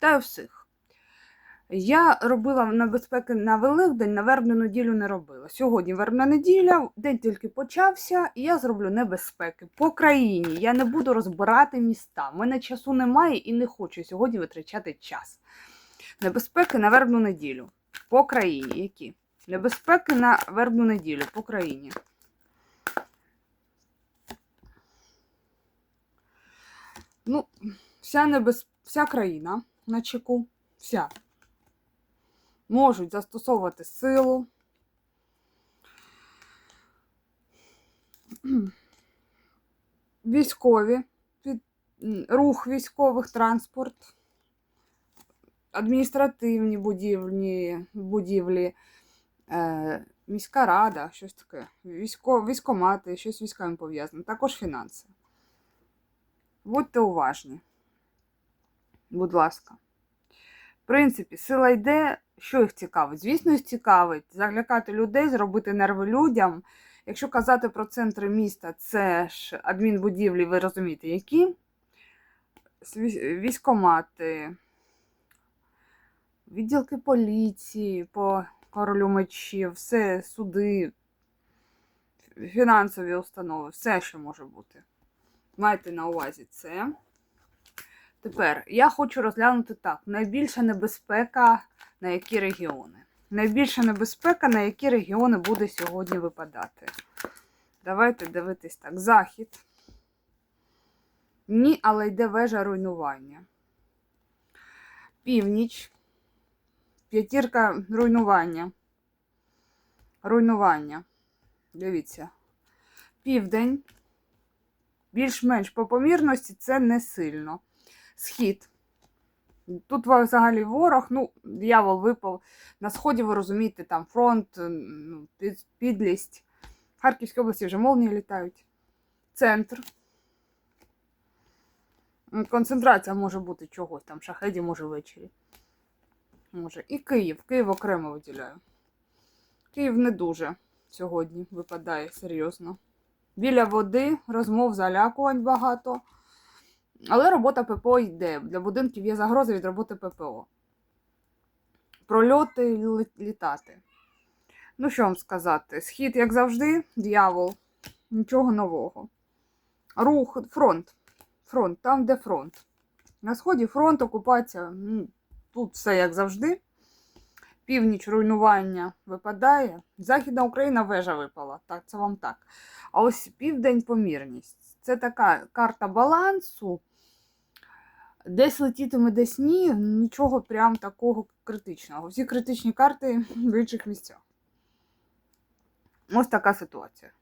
Вітаю всіх. Я робила на безпеки на Великдень, на вербну неділю не робила. Сьогодні вербна неділя, день тільки почався, і я зроблю небезпеки по країні. Я не буду розбирати міста. У мене часу немає і не хочу сьогодні витрачати час. Небезпеки на вербну неділю по країні. Які? Небезпеки на вербну неділю по країні. Ну, вся небез... вся країна на чеку, вся, можуть застосовувати силу. Військові, під... рух військових, транспорт, адміністративні будівлі, будівлі е, міська рада, щось таке, військо... військомати, щось з військами пов'язане, також фінанси. Будьте уважні. Будь ласка. В принципі, сила йде, що їх цікавить? Звісно, їх цікавить залякати людей, зробити нерви людям. Якщо казати про центри міста, це ж адмінбудівлі, ви розумієте, які? Військомати, відділки поліції по королю мечів, все, суди, фінансові установи, все, що може бути. Майте на увазі це. Тепер я хочу розглянути так: найбільша небезпека на які регіони. Найбільша небезпека, на які регіони буде сьогодні випадати. Давайте дивитись так. Захід. Ні, але йде вежа руйнування. Північ. П'ятірка руйнування. Руйнування. Дивіться. Південь. Більш-менш по помірності це не сильно. Схід. Тут взагалі ворог, ну, дьявол випав. На сході, ви розумієте, там фронт, ну, під- підлість. В Харківській області вже молнії літають. Центр. Концентрація може бути чогось, там шахеді, може ввечері. Може. І Київ. Київ окремо виділяю. Київ не дуже сьогодні випадає серйозно. Біля води, розмов, залякувань багато. Але робота ППО йде. Для будинків є загроза від роботи ППО. Прольоти лі- літати. Ну, що вам сказати? Схід, як завжди, дьявол. Нічого нового. Рух, фронт. Фронт, там, де фронт. На сході фронт, окупація. Тут все як завжди. Північ руйнування випадає. Західна Україна вежа випала. Так, це вам так. А ось південь помірність. Це така карта балансу. Десь летітиме, десь ні. Нічого прям такого критичного. Всі критичні карти в інших місцях. Ось така ситуація.